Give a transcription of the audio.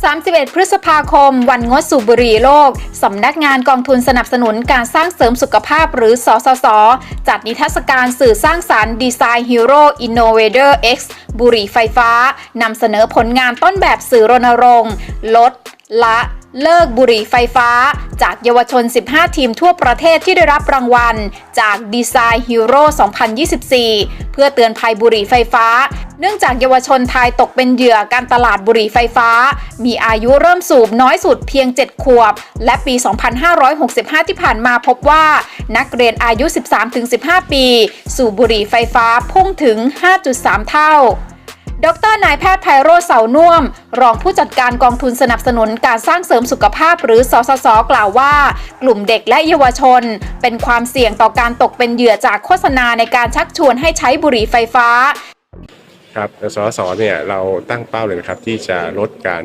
31 พฤษภาคม วันงดสูบบุหรี่โลก สำนักงานกองทุนสนับสนุนการสร้างเสริมสุขภาพหรือสสส จัดนิทรรศการสื่อสร้างสารรค์ดีไซน์ฮีโร่อินโนเวเตอร์ X บุหรี่ไฟฟ้านำเสนอผลงานต้นแบบสื่อรณรงค์ ลด ละเลิกบุหรี่ไฟฟ้า จากเยาวชน 15 ทีมทั่วประเทศที่ได้รับรางวัล จากดีไซน์ฮีโร่2024 เพื่อเตือนภัยบุหรี่ไฟฟ้า เนื่องจากเยาวชนไทยตกเป็นเหยื่อการตลาดบุหรี่ไฟฟ้า มีอายุเริ่มสูบน้อยสุดเพียง 7 ขวบ และปี 2565 ที่ผ่านมาพบว่า นักเรียนอายุ 13-15 ปี สูบบุหรี่ไฟฟ้าพุ่งถึง 5.3 เท่า ดรนายแพทย์ไพโรจน์เสาน่วม รองผู้จัดการกองทุนสนับสนุนการสร้างเสริมสุขภาพหรือสสส กล่าวว่า กลุ่มเด็กและเยาวชน เป็นความเสี่ยงต่อการตกเป็นเหยื่อจากโฆษณาในการชักชวนให้ใช้บุหรี่ไฟฟ้า ครับสสเนี่ยเราตั้งเป้าเลยนะครับที่จะลดการ